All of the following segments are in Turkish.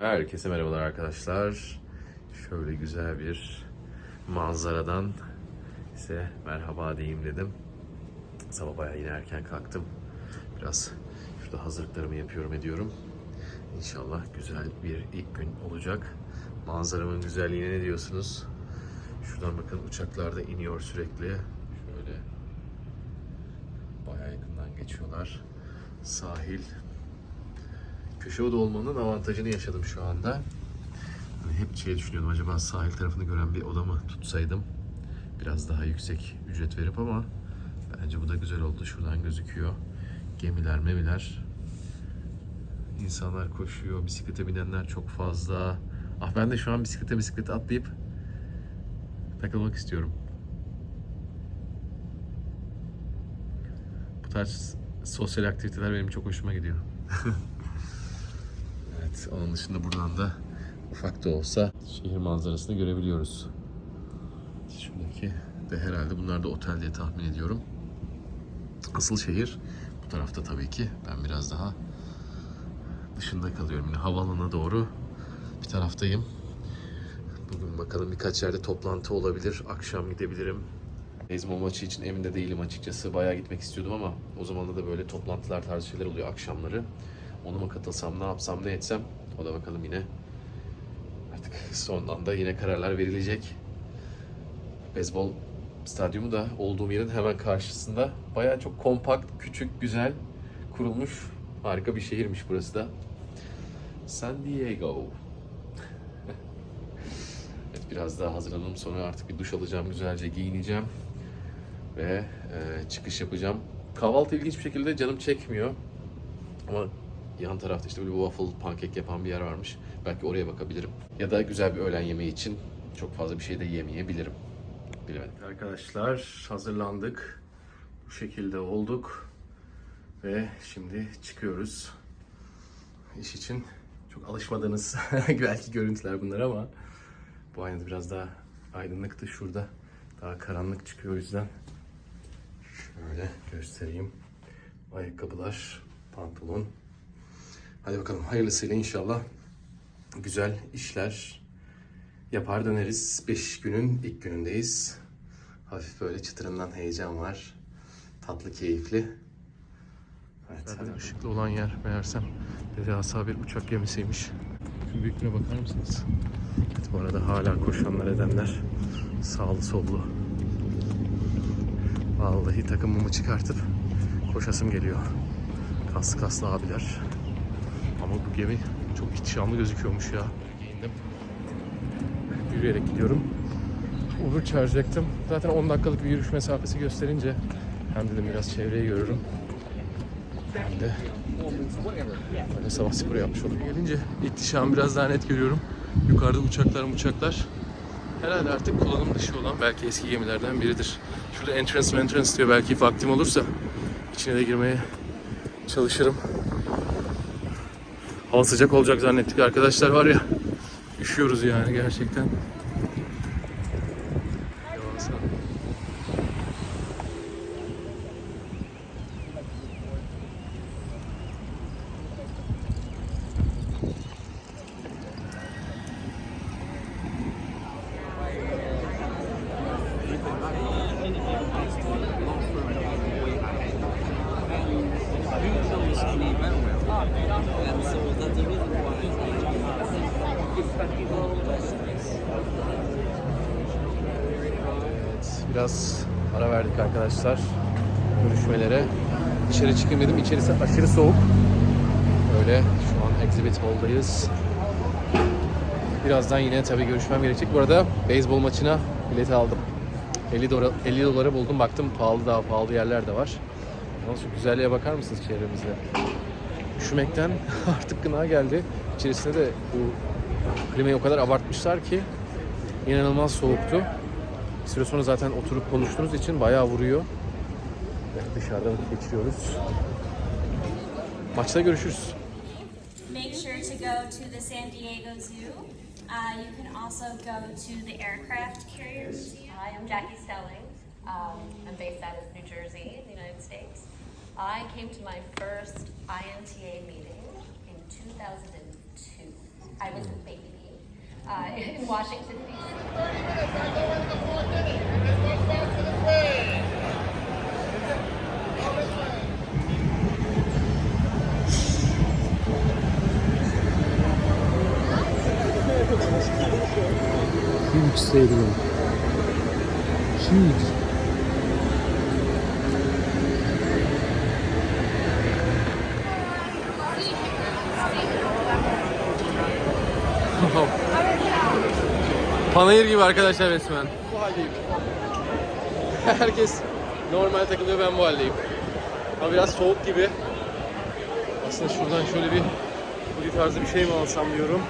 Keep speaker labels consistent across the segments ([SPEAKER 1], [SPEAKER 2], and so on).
[SPEAKER 1] Herkese merhabalar arkadaşlar. Şöyle güzel bir manzaradan size merhaba diyeyim dedim. Sabah bayağı yine erken kalktım. Biraz şurada hazırlıklarımı yapıyorum ediyorum. İnşallah güzel bir ilk gün olacak. Manzaramın güzelliğine ne diyorsunuz? Şuradan bakın uçaklar da iniyor sürekli. Şöyle bayağı yakından geçiyorlar. Sahil köşe oda olmanın avantajını yaşadım şu anda. Hani hep şey düşünüyordum acaba sahil tarafını gören bir oda mı tutsaydım? Biraz daha yüksek ücret verip ama bence bu da güzel oldu. Şuradan gözüküyor. Gemiler, memiler. İnsanlar koşuyor, bisiklete binenler çok fazla. Ah ben de şu an bisiklete bisiklete atlayıp takılmak istiyorum. Bu tarz sosyal aktiviteler benim çok hoşuma gidiyor. Evet, onun dışında buradan da ufak da olsa şehir manzarasını görebiliyoruz. Şuradaki de herhalde bunlar da otel diye tahmin ediyorum. Asıl şehir bu tarafta tabii ki. Ben biraz daha dışında kalıyorum. Yine havaalanına doğru bir taraftayım. Bugün bakalım birkaç yerde toplantı olabilir. Akşam gidebilirim. Beyzbol maçı için emin de değilim açıkçası. Bayağı gitmek istiyordum ama o zaman da böyle toplantılar tarzı şeyler oluyor akşamları. Onu mu katılsam, ne yapsam, ne etsem o da bakalım yine artık son anda yine kararlar verilecek. Beyzbol stadyumu da olduğum yerin hemen karşısında. Bayağı çok kompakt, küçük, güzel kurulmuş harika bir şehirmiş burası da. San Diego. evet, biraz daha hazırlanalım. Sonra artık bir duş alacağım, güzelce giyineceğim ve e, çıkış yapacağım. Kahvaltı ilginç bir şekilde canım çekmiyor. Ama yan tarafta işte böyle waffle, pankek yapan bir yer varmış. Belki oraya bakabilirim. Ya da güzel bir öğlen yemeği için çok fazla bir şey de yemeyebilirim. Bilemedim. Arkadaşlar hazırlandık. Bu şekilde olduk. Ve şimdi çıkıyoruz. İş için çok alışmadığınız belki görüntüler bunlar ama bu aynada biraz daha aydınlıktı şurada. Daha karanlık çıkıyor o yüzden. Şöyle göstereyim. Ayakkabılar, pantolon. Hadi bakalım hayırlısıyla inşallah güzel işler yapar döneriz. 5 günün ilk günündeyiz. Hafif böyle çıtırından heyecan var. Tatlı, keyifli. Evet, hadi ışıklı olan yer meğersem devasa bir uçak gemisiymiş. Şu büyüklüğüne bakar mısınız? Evet, bu arada hala koşanlar edenler sağlı sollu. Vallahi takımımı çıkartıp koşasım geliyor. Kaslı kaslı abiler. Ama bu gemi çok ihtişamlı gözüküyormuş ya. Giyindim. Yürüyerek gidiyorum. Uber çağıracaktım. Zaten 10 dakikalık bir yürüyüş mesafesi gösterince hem dedim biraz çevreyi görürüm. Hem de böyle sabah sporu yapmış olurum. Gelince ihtişamı biraz daha net görüyorum. Yukarıda uçaklar uçaklar. Herhalde artık kullanım dışı olan belki eski gemilerden biridir. Şurada entrance entrance diyor belki vaktim olursa içine de girmeye çalışırım. Hava sıcak olacak zannettik arkadaşlar var ya. Üşüyoruz yani gerçekten. Devasa.
[SPEAKER 2] And so that's the reason
[SPEAKER 1] Evet, biraz ara verdik arkadaşlar görüşmelere. İçeri çıkayım dedim. İçerisi aşırı soğuk. Öyle şu an Exhibit Hall'dayız. Birazdan yine tabii görüşmem gerekecek. Bu arada beyzbol maçına bileti aldım. 50 dolara, 50 dolara buldum. Baktım pahalı daha pahalı yerler de var. Ama şu güzelliğe bakar mısınız çevremizde? Üşümekten artık gına geldi. İçerisinde de bu klimayı o kadar abartmışlar ki inanılmaz soğuktu. Bir süre sonra zaten oturup konuştuğunuz için bayağı vuruyor. Dışarıda vakit geçiriyoruz. Maçta görüşürüz.
[SPEAKER 3] Uh, you can also go to the Aircraft Carrier Museum.
[SPEAKER 4] Hi, I'm Jackie Stelling. Um, I'm based out of New Jersey, the United States. I came to my first INTA meeting in 2002. I was a baby uh, in Washington, D.C.
[SPEAKER 5] Huge stadium. Huge.
[SPEAKER 1] Panayır gibi arkadaşlar resmen. Bu haldeyim. Herkes normal takılıyor ben bu haldeyim. Ama biraz soğuk gibi. Aslında şuradan şöyle bir hoodie tarzı bir şey mi alsam diyorum.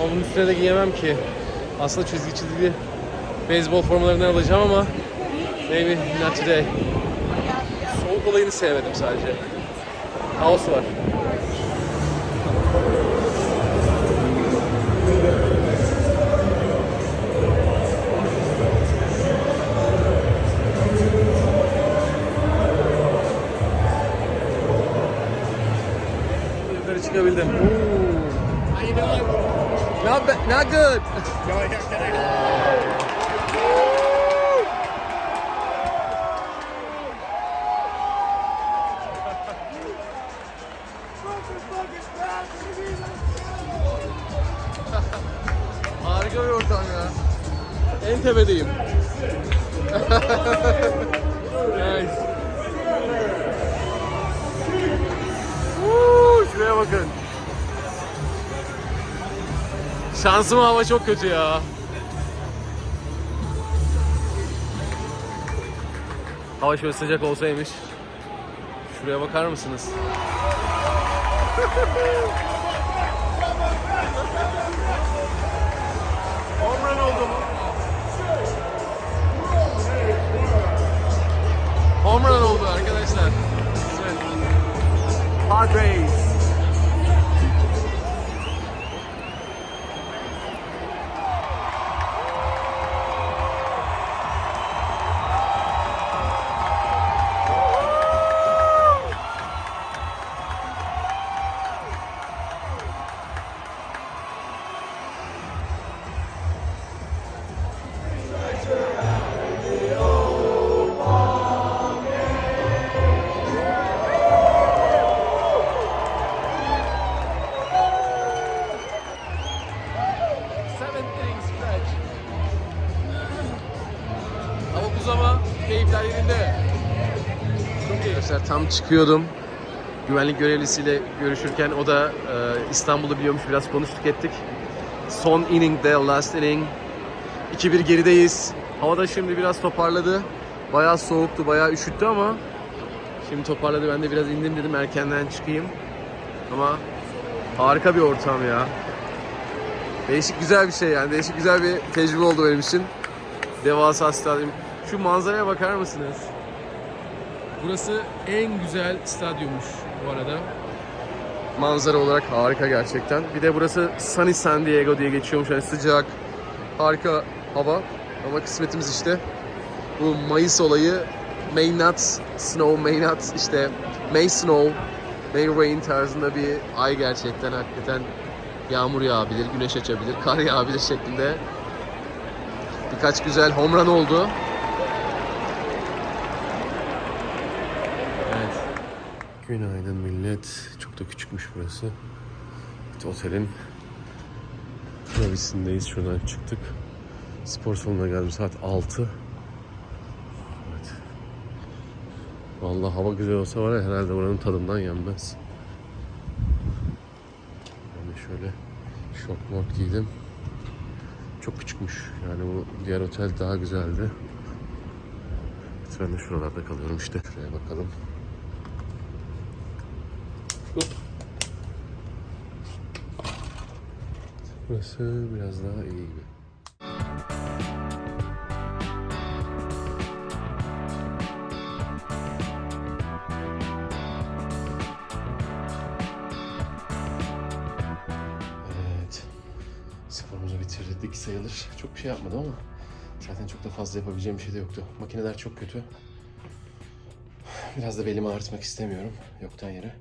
[SPEAKER 1] Ama bunun üstüne de giyemem ki. Aslında çizgi çizgi beyzbol formalarından alacağım ama maybe not today. Soğuk olayını sevmedim sadece. Kaos var. Yukarı çıkabildim. Not bad, not good. Harika bir ortam ya. En tepedeyim. Şansıma hava çok kötü ya. Hava şöyle sıcak olsaymış. Şuraya bakar mısınız? Home run oldu mu? Home run oldu arkadaşlar. Evet. Padres. Çıkıyordum. Güvenlik görevlisiyle görüşürken o da e, İstanbul'u biliyormuş biraz konuştuk ettik. Son inning'de, last inning. 2-1 gerideyiz. Hava da şimdi biraz toparladı. Bayağı soğuktu, bayağı üşüttü ama şimdi toparladı. Ben de biraz indim dedim erkenden çıkayım. Ama harika bir ortam ya. Değişik güzel bir şey yani. Değişik güzel bir tecrübe oldu benim için. Devasa stadyum. Şu manzaraya bakar mısınız? Burası en güzel stadyummuş bu arada. Manzara olarak harika gerçekten. Bir de burası Sunny San Diego diye geçiyormuş. Yani sıcak, harika hava. Ama kısmetimiz işte. Bu Mayıs olayı May not snow, may not işte May snow, May rain tarzında bir ay gerçekten hakikaten yağmur yağabilir, güneş açabilir, kar yağabilir şeklinde birkaç güzel home run oldu. Evet. Günaydın millet. Çok da küçükmüş burası. İşte otelin lobisindeyiz. Şuradan çıktık. Spor salonuna geldim saat 6. Evet. Vallahi hava güzel olsa var ya herhalde buranın tadından yenmez. De şöyle şort mort giydim. Çok küçükmüş. Yani bu diğer otel daha güzeldi. Evet, ben de şuralarda kalıyorum işte. Şuraya bakalım. Hop. Burası biraz daha iyi gibi. Sporumuzu bitirdik sayılır. Çok bir şey yapmadım ama zaten çok da fazla yapabileceğim bir şey de yoktu. Makineler çok kötü. Biraz da belimi ağrıtmak istemiyorum yoktan yere.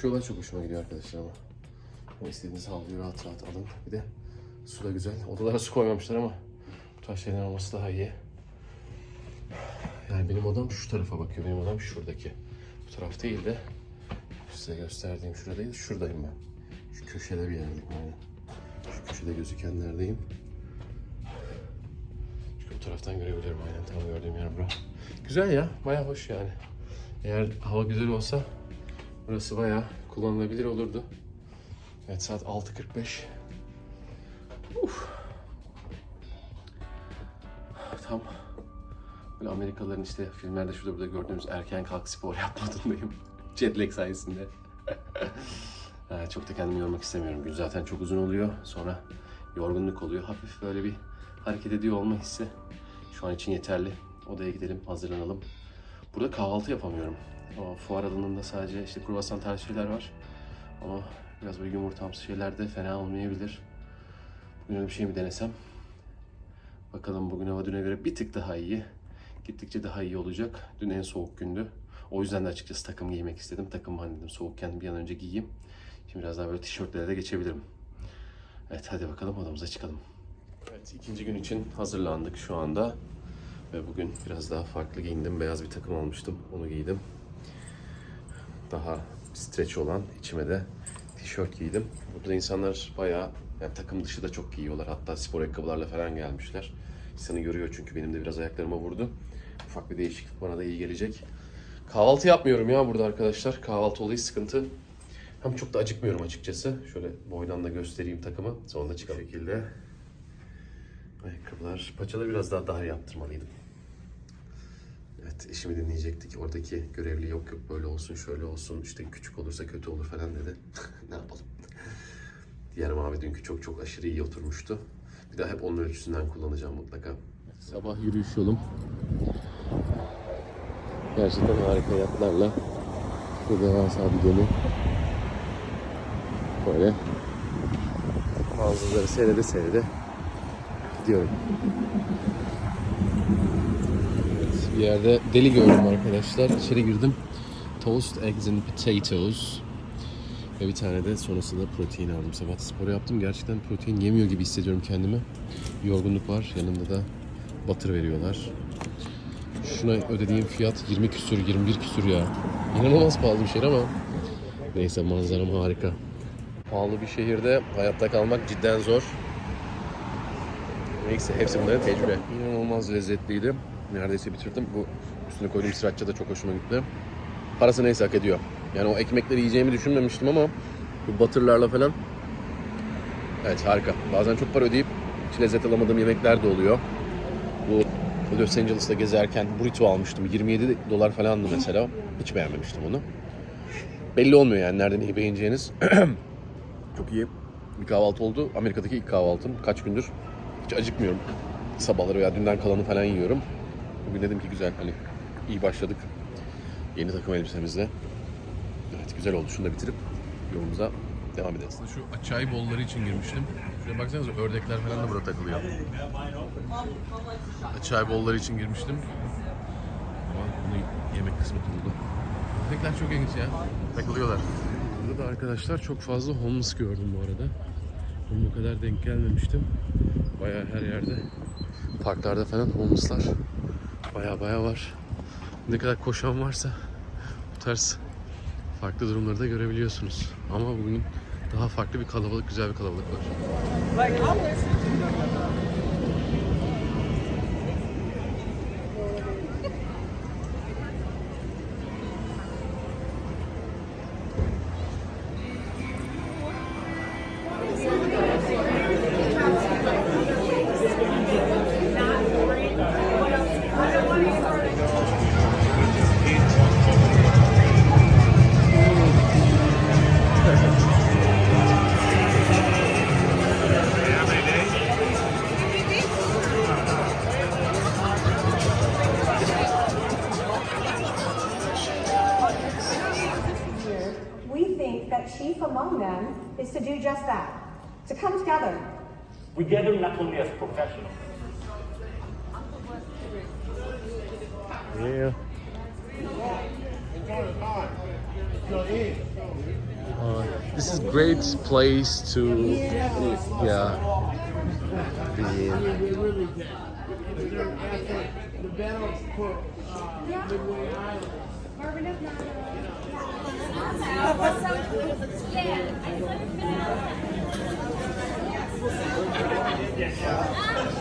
[SPEAKER 1] Şuralar çok hoşuma gidiyor arkadaşlar ama. İstediğiniz havluyu rahat rahat alın. Bir de su da güzel. Odalara su koymamışlar ama bu tarz şeyler olması daha iyi. Yani benim odam şu tarafa bakıyor. Benim odam şuradaki. Bu taraf değil de size gösterdiğim şuradaydı. Şuradayım ben. Şu köşede bir yerdeyim. Aynen. Şu köşede gözükenlerdeyim. Çünkü bu taraftan görebiliyorum aynen. Tam gördüğüm yer bura. Güzel ya. Baya hoş yani. Eğer hava güzel olsa burası baya kullanılabilir olurdu. Evet saat 6.45. Uf. Tam böyle Amerikalıların işte filmlerde şurada burada gördüğümüz erken kalk spor yapma modundayım. Jet sayesinde. Çok da kendimi yormak istemiyorum. Gün zaten çok uzun oluyor. Sonra yorgunluk oluyor. Hafif böyle bir hareket ediyor olma hissi şu an için yeterli. Odaya gidelim, hazırlanalım. Burada kahvaltı yapamıyorum. O fuar alanında sadece işte kruvasan tarzı şeyler var. Ama biraz böyle yumurtamsı şeyler de fena olmayabilir. Bugün öyle bir şey mi denesem? Bakalım bugün hava düne göre bir tık daha iyi. Gittikçe daha iyi olacak. Dün en soğuk gündü. O yüzden de açıkçası takım giymek istedim. Takım hani dedim soğukken bir an önce giyeyim. Şimdi biraz daha böyle tişörtlere de geçebilirim. Evet hadi bakalım odamıza çıkalım. Evet ikinci gün için hazırlandık şu anda. Ve bugün biraz daha farklı giyindim. Beyaz bir takım almıştım. Onu giydim. Daha streç olan içime de tişört giydim. Burada insanlar bayağı yani takım dışı da çok giyiyorlar. Hatta spor ayakkabılarla falan gelmişler. İnsanı görüyor çünkü benim de biraz ayaklarıma vurdu. Ufak bir değişiklik bana da iyi gelecek. Kahvaltı yapmıyorum ya burada arkadaşlar. Kahvaltı olayı sıkıntı. Hem çok da acıkmıyorum açıkçası. Şöyle boydan da göstereyim takımı. Sonra da çıkalım. Bu şekilde ayakkabılar. Paçaları biraz daha dar yaptırmalıydım. Evet eşimi dinleyecektik. Oradaki görevli yok yok böyle olsun şöyle olsun işte küçük olursa kötü olur falan dedi. ne yapalım. Diğer mavi dünkü çok çok aşırı iyi oturmuştu. Bir daha hep onun ölçüsünden kullanacağım mutlaka. Sabah yürüyüş yolum. Gerçekten harika yatlarla bu devasa bir gemi. Böyle manzaraları seyrede seyrede gidiyorum. Bir yerde deli gördüm arkadaşlar. İçeri girdim. Toast, eggs and potatoes. Ve bir tane de sonrasında protein aldım. Sabah spor yaptım. Gerçekten protein yemiyor gibi hissediyorum kendimi. Yorgunluk var. Yanında da batır veriyorlar. Şuna ödediğim fiyat 20 küsür, 21 küsür ya. İnanılmaz pahalı bir şey ama neyse manzaram harika. Pahalı bir şehirde hayatta kalmak cidden zor. Neyse hepsi bunların tecrübe. İnanılmaz lezzetliydi. Neredeyse bitirdim. Bu üstüne koyduğum sriracha da çok hoşuma gitti. Parası neyse hak ediyor. Yani o ekmekleri yiyeceğimi düşünmemiştim ama bu batırlarla falan Evet harika. Bazen çok para ödeyip hiç lezzet alamadığım yemekler de oluyor. Bu Los Angeles'ta gezerken burrito almıştım. 27 dolar falandı mesela. Hiç beğenmemiştim onu. Belli olmuyor yani nereden iyi beğeneceğiniz. çok iyi bir kahvaltı oldu. Amerika'daki ilk kahvaltım. Kaç gündür hiç acıkmıyorum. Sabahları veya dünden kalanı falan yiyorum. Bugün dedim ki güzel hani iyi başladık. Yeni takım elbisemizle. Evet güzel oldu. Şunu da bitirip yolumuza devam ederiz. Aslında şu açay bolları için girmiştim. Şuraya baksanıza ördekler falan da burada takılıyor. Açay bolları için girmiştim. Ama bunu yemek kısmeti buldu. Ördekler çok ilginç ya. Takılıyorlar. Burada da arkadaşlar çok fazla homeless gördüm bu arada. Bunun o kadar denk gelmemiştim. Bayağı her yerde. Parklarda falan homeless'lar bayağı bayağı var. Ne kadar koşan varsa bu tarz farklı durumları da görebiliyorsunuz. Ama bugün daha farklı bir kalabalık, güzel bir kalabalık var. Yeah. Uh, this is great place to yeah be in. Yeah, Yeah, yeah.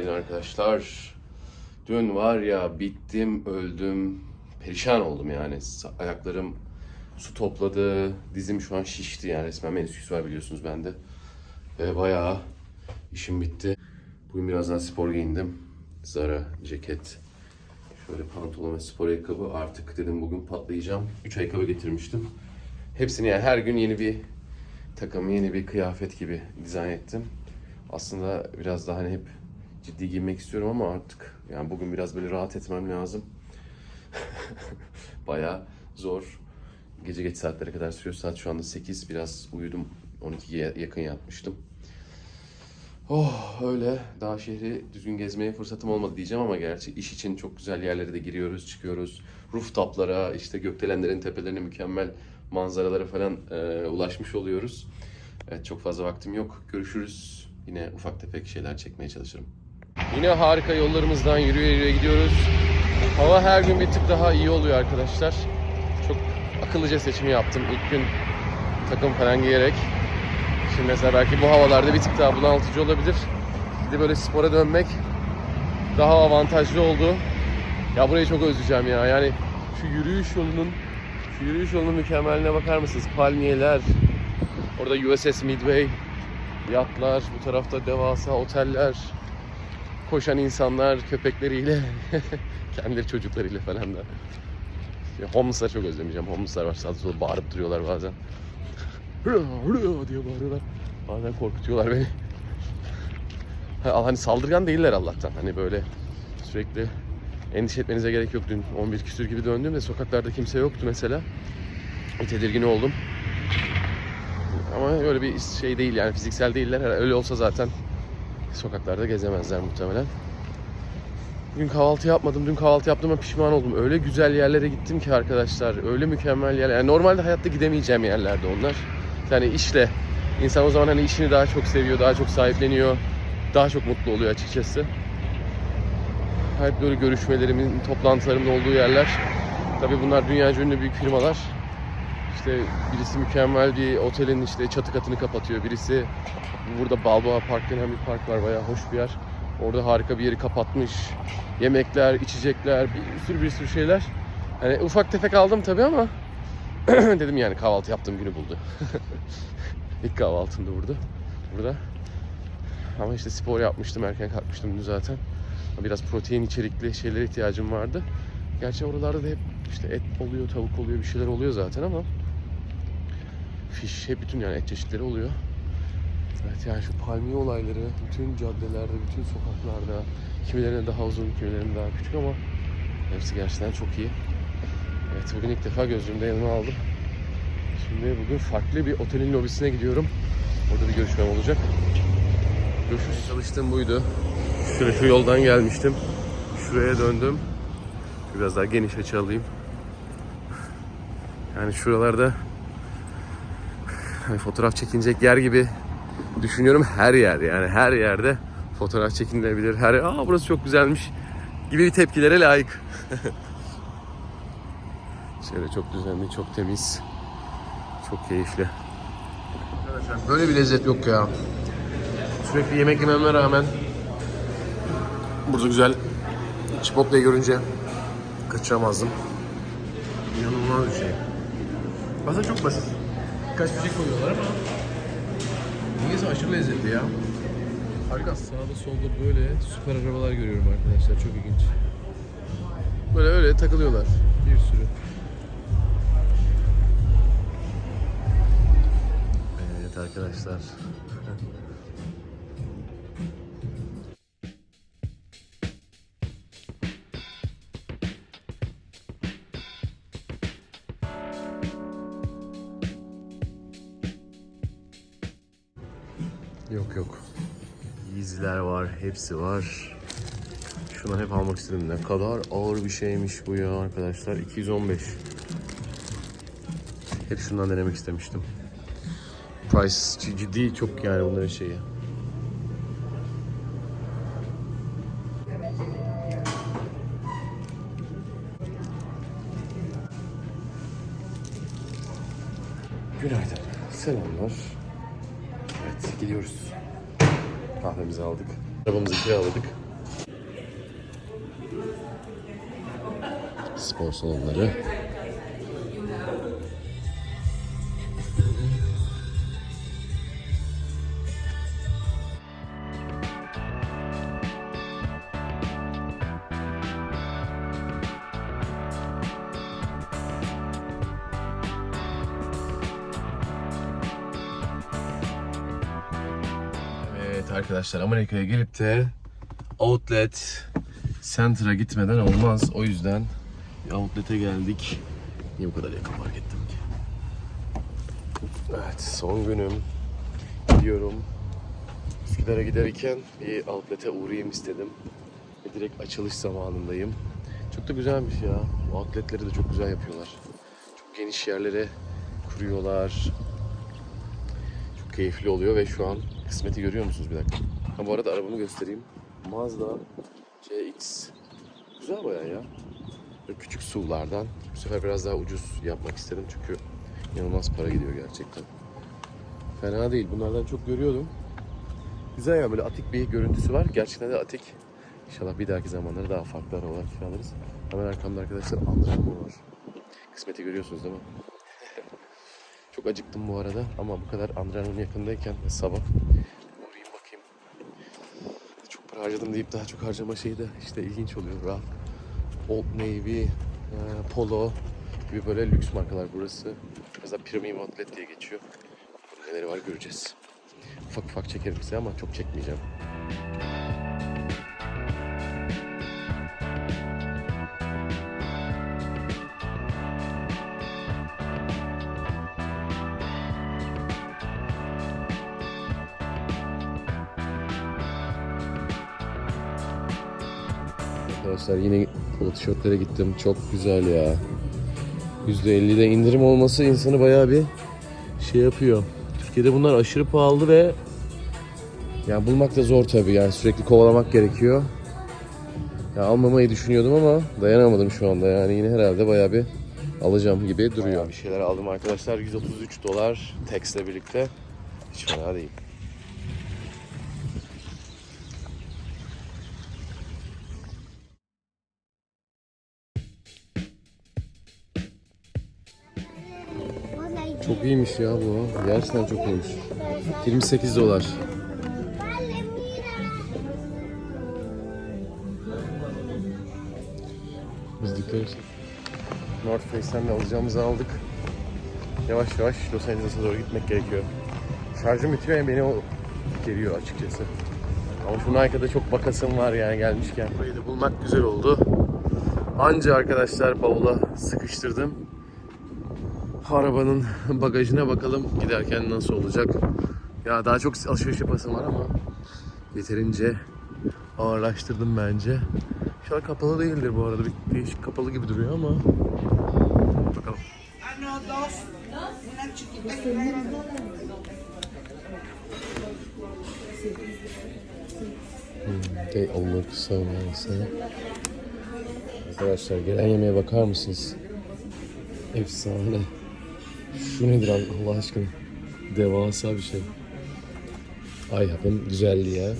[SPEAKER 1] Günaydın arkadaşlar. Dün var ya bittim, öldüm, perişan oldum yani. Ayaklarım su topladı, dizim şu an şişti yani resmen menüsüs var biliyorsunuz bende. Ve bayağı işim bitti. Bugün birazdan spor giyindim. Zara ceket, şöyle pantolon ve spor ayakkabı. Artık dedim bugün patlayacağım. 3 ayakkabı getirmiştim. Hepsini yani her gün yeni bir takım, yeni bir kıyafet gibi dizayn ettim. Aslında biraz daha hani hep ciddi giymek istiyorum ama artık yani bugün biraz böyle rahat etmem lazım. Bayağı zor. Gece geç saatlere kadar sürüyor. Saat şu anda 8. Biraz uyudum. 12'ye yakın yatmıştım. Oh öyle. Daha şehri düzgün gezmeye fırsatım olmadı diyeceğim ama gerçi iş için çok güzel yerlere de giriyoruz, çıkıyoruz. Rooftoplara, işte gökdelenlerin tepelerine mükemmel manzaralara falan e, ulaşmış oluyoruz. Evet çok fazla vaktim yok. Görüşürüz. Yine ufak tefek şeyler çekmeye çalışırım. Yine harika yollarımızdan yürüye yürüye gidiyoruz. Hava her gün bir tık daha iyi oluyor arkadaşlar. Çok akıllıca seçimi yaptım ilk gün takım falan giyerek. Şimdi mesela belki bu havalarda bir tık daha bunaltıcı olabilir. Bir de böyle spora dönmek daha avantajlı oldu. Ya burayı çok özleyeceğim ya. Yani şu yürüyüş yolunun şu yürüyüş yolunun mükemmeline bakar mısınız? Palmiyeler, orada USS Midway, yatlar, bu tarafta devasa oteller, koşan insanlar köpekleriyle, kendileri çocuklarıyla falan da. Ya, homeless'ları çok özlemeyeceğim. Homeless'lar var sağda solda bağırıp duruyorlar bazen. Diye bağırıyorlar. Bazen korkutuyorlar beni. Ha, Hani saldırgan değiller Allah'tan. Hani böyle sürekli endişe etmenize gerek yok. Dün 11 küsür gibi döndüm de sokaklarda kimse yoktu mesela. Bir tedirgin oldum. Ama öyle bir şey değil yani fiziksel değiller. Öyle olsa zaten sokaklarda gezemezler muhtemelen. Bugün kahvaltı yapmadım. Dün kahvaltı yaptığıma pişman oldum. Öyle güzel yerlere gittim ki arkadaşlar. Öyle mükemmel yerler. Yani normalde hayatta gidemeyeceğim yerlerde onlar. Yani işle. insan o zaman hani işini daha çok seviyor, daha çok sahipleniyor. Daha çok mutlu oluyor açıkçası. Hep böyle görüşmelerimin, toplantılarımın olduğu yerler. Tabii bunlar dünyaca ünlü büyük firmalar. İşte birisi mükemmel bir otelin işte çatı katını kapatıyor. Birisi burada Balboa Park denen bir park var. Bayağı hoş bir yer. Orada harika bir yeri kapatmış. Yemekler, içecekler, bir sürü bir sürü şeyler. Hani ufak tefek aldım tabii ama dedim yani kahvaltı yaptığım günü buldu. İlk kahvaltım da burada. Burada. Ama işte spor yapmıştım, erken kalkmıştım dün zaten. Biraz protein içerikli şeylere ihtiyacım vardı. Gerçi oralarda da hep işte et oluyor, tavuk oluyor, bir şeyler oluyor zaten ama fiş, hep bütün yani et çeşitleri oluyor. Evet yani şu palmiye olayları bütün caddelerde, bütün sokaklarda kimilerine daha uzun, kimilerine daha küçük ama hepsi gerçekten çok iyi. Evet bugün ilk defa gözlüğümü de yanıma aldım. Şimdi bugün farklı bir otelin lobisine gidiyorum. Orada bir görüşmem olacak. Görüşürüz. Çalıştığım buydu. Şöyle şu yoldan gelmiştim. Şuraya döndüm. Biraz daha geniş açı alayım. Yani şuralarda fotoğraf çekilecek yer gibi düşünüyorum her yer yani her yerde fotoğraf çekinilebilir. Her aa burası çok güzelmiş gibi bir tepkilere layık. Şöyle çok düzenli, çok temiz. Çok keyifli. Böyle bir lezzet yok ya. Sürekli yemek yememe rağmen burada güzel Chipotle'yi görünce kaçıramazdım. İnanılmaz bir şey. Aslında çok basit. Birkaç bir şey koyuyorlar ama niyeyse aşırı lezzetli ya. Harika. Sağda solda böyle süper arabalar görüyorum arkadaşlar. Çok ilginç. Böyle öyle takılıyorlar. Bir sürü. Evet arkadaşlar. Yok yok. Yeezy'ler var, hepsi var. Şunu hep almak istedim. Ne kadar ağır bir şeymiş bu ya arkadaşlar. 215. Hep şundan denemek istemiştim. Price ciddi çok yani bunların şeyi. Kahvemizi aldık. Arabamızı kiraladık. Spor salonları. Arkadaşlar Amerika'ya gelip de outlet center'a gitmeden olmaz. O yüzden outlet'e geldik. Niye bu kadar yakın fark ettim ki? Evet son günüm. Gidiyorum. Üsküdar'a giderken bir outlet'e uğrayayım istedim. Ve direkt açılış zamanındayım. Çok da güzelmiş ya. Bu outlet'leri de çok güzel yapıyorlar. Çok geniş yerlere kuruyorlar. Çok keyifli oluyor ve şu an kısmeti görüyor musunuz bir dakika? Ha bu arada arabamı göstereyim. Mazda CX. Güzel bayağı ya. Böyle küçük SUV'lardan. Bu sefer biraz daha ucuz yapmak istedim çünkü inanılmaz para gidiyor gerçekten. Fena değil. Bunlardan çok görüyordum. Güzel ya böyle atik bir görüntüsü var. Gerçekten de atik. İnşallah bir dahaki zamanlarda daha farklı arabalar kiralarız. Hemen arkamda arkadaşlar Andra var. Kısmeti görüyorsunuz değil mi? Çok acıktım bu arada ama bu kadar Andrano'nun yakındayken sabah uğrayayım bakayım. Çok para harcadım deyip daha çok harcama şeyi de işte ilginç oluyor. Ralph, Old Navy, e, Polo gibi böyle lüks markalar burası. Biraz da Premium Outlet diye geçiyor. Neleri var göreceğiz. Ufak ufak çekerim size ama çok çekmeyeceğim. Arkadaşlar yine polo tişörtlere gittim. Çok güzel ya. %50'de indirim olması insanı bayağı bir şey yapıyor. Türkiye'de bunlar aşırı pahalı ve yani bulmak da zor tabii. Yani sürekli kovalamak gerekiyor. Ya almamayı düşünüyordum ama dayanamadım şu anda. Yani yine herhalde bayağı bir alacağım gibi duruyor. bir şeyler aldım arkadaşlar. 133 dolar tax'le birlikte. Hiç fena değil. Çok iyiymiş ya bu. Gerçekten çok iyiymiş. 28 dolar. Biz dikkat North Face'ten de alacağımızı aldık. Yavaş yavaş Los Angeles'a doğru gitmek gerekiyor. Şarjım bitiyor yani beni o geriyor açıkçası. Ama şu Nike'da çok bakasım var yani gelmişken. Burayı da bulmak güzel oldu. Anca arkadaşlar bavula sıkıştırdım. Arabanın bagajına bakalım giderken nasıl olacak. Ya daha çok alışveriş yapasım var ama yeterince ağırlaştırdım bence. İnşallah kapalı değildir bu arada. Bir değişik kapalı gibi duruyor ama. Bakalım. They all look so nice. Arkadaşlar gelen yemeğe bakar mısınız? Efsane. Şu nedir abi Allah aşkına? Devasa bir şey. Ay yapın güzelliği ya.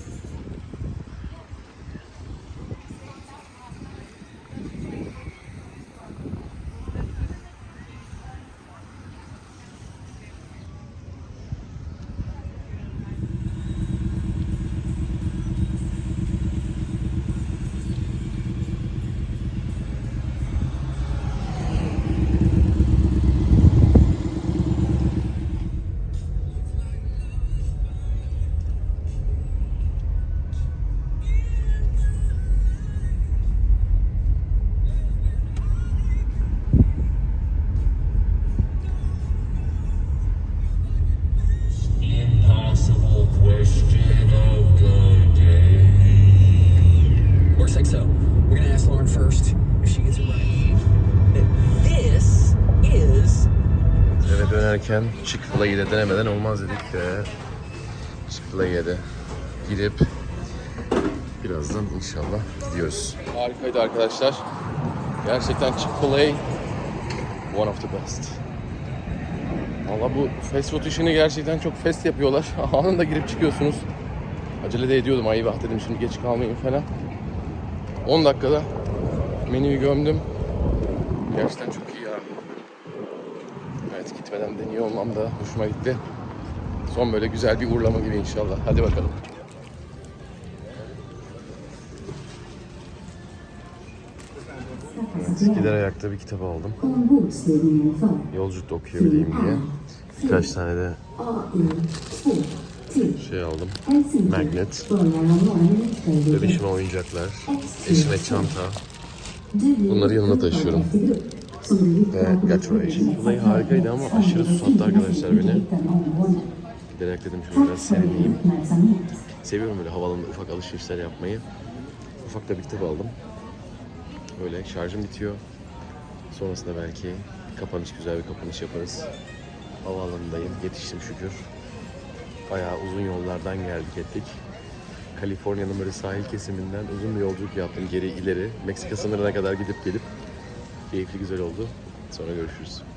[SPEAKER 1] Dönerken Chick-fil-A'yı de denemeden olmaz dedik ve Chick-fil-A'ya da gidip birazdan inşallah gidiyoruz. Harikaydı arkadaşlar. Gerçekten Chick-fil-A one of the best. Valla bu fast food işini gerçekten çok fast yapıyorlar. Anında girip çıkıyorsunuz. Acele de ediyordum. Ay vah dedim şimdi geç kalmayayım falan. 10 dakikada menüyü gömdüm. Gerçekten çok gitmeden deniyor olmam da hoşuma gitti. Son böyle güzel bir uğurlama gibi inşallah. Hadi bakalım. Evet, gider ayakta bir kitap aldım. Yolculukta okuyabileyim diye. Birkaç tane de şey aldım.
[SPEAKER 6] Magnet.
[SPEAKER 1] Bebişime oyuncaklar. Eşime çanta. Bunları yanına taşıyorum. Ve Gatorade. Olayı harikaydı ama aşırı susattı arkadaşlar beni. Giderek dedim şöyle biraz serinleyeyim. Seviyorum böyle havalanında ufak alışverişler yapmayı. Ufak da bir kitap aldım. Böyle şarjım bitiyor. Sonrasında belki kapanış güzel bir kapanış yaparız. Havaalanındayım. Yetiştim şükür. Bayağı uzun yollardan geldik ettik. Kaliforniya'nın böyle sahil kesiminden uzun bir yolculuk yaptım geri ileri. Meksika sınırına kadar gidip gelip keyifli güzel oldu. Sonra görüşürüz.